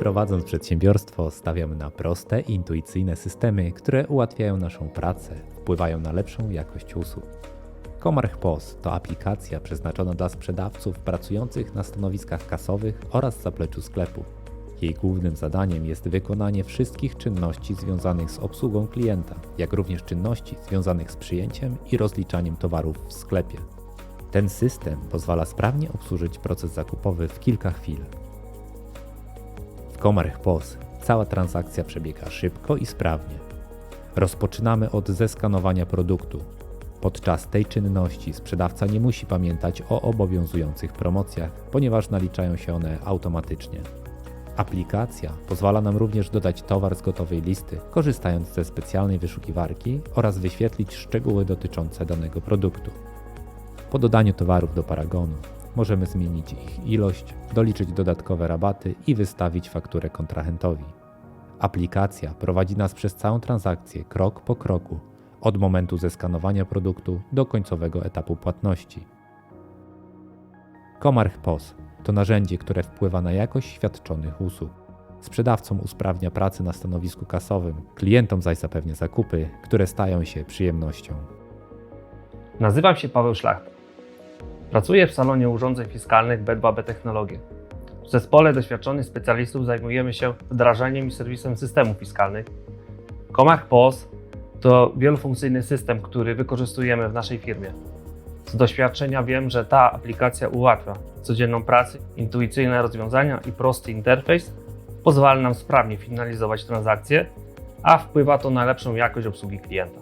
Prowadząc przedsiębiorstwo, stawiamy na proste intuicyjne systemy, które ułatwiają naszą pracę, wpływają na lepszą jakość usług. Comarch POS to aplikacja przeznaczona dla sprzedawców pracujących na stanowiskach kasowych oraz zapleczu sklepu. Jej głównym zadaniem jest wykonanie wszystkich czynności związanych z obsługą klienta, jak również czynności związanych z przyjęciem i rozliczaniem towarów w sklepie. Ten system pozwala sprawnie obsłużyć proces zakupowy w kilka chwil. W Comarch POS cała transakcja przebiega szybko i sprawnie. Rozpoczynamy od zeskanowania produktu. Podczas tej czynności sprzedawca nie musi pamiętać o obowiązujących promocjach, ponieważ naliczają się one automatycznie. Aplikacja pozwala nam również dodać towar z gotowej listy, korzystając ze specjalnej wyszukiwarki oraz wyświetlić szczegóły dotyczące danego produktu. Po dodaniu towarów do paragonu możemy zmienić ich ilość, doliczyć dodatkowe rabaty i wystawić fakturę kontrahentowi. Aplikacja prowadzi nas przez całą transakcję krok po kroku, od momentu zeskanowania produktu do końcowego etapu płatności. Comarch POS to narzędzie, które wpływa na jakość świadczonych usług. Sprzedawcom usprawnia pracę na stanowisku kasowym, klientom zaś zapewnia zakupy, które stają się przyjemnością. Nazywam się Paweł Szlachta. Pracuję w salonie urządzeń fiskalnych B2B Technologie. W zespole doświadczonych specjalistów zajmujemy się wdrażaniem i serwisem systemów fiskalnych. Comarch POS to wielofunkcyjny system, który wykorzystujemy w naszej firmie. Z doświadczenia wiem, że ta aplikacja ułatwia codzienną pracę, intuicyjne rozwiązania i prosty interfejs pozwala nam sprawnie finalizować transakcje, a wpływa to na lepszą jakość obsługi klienta.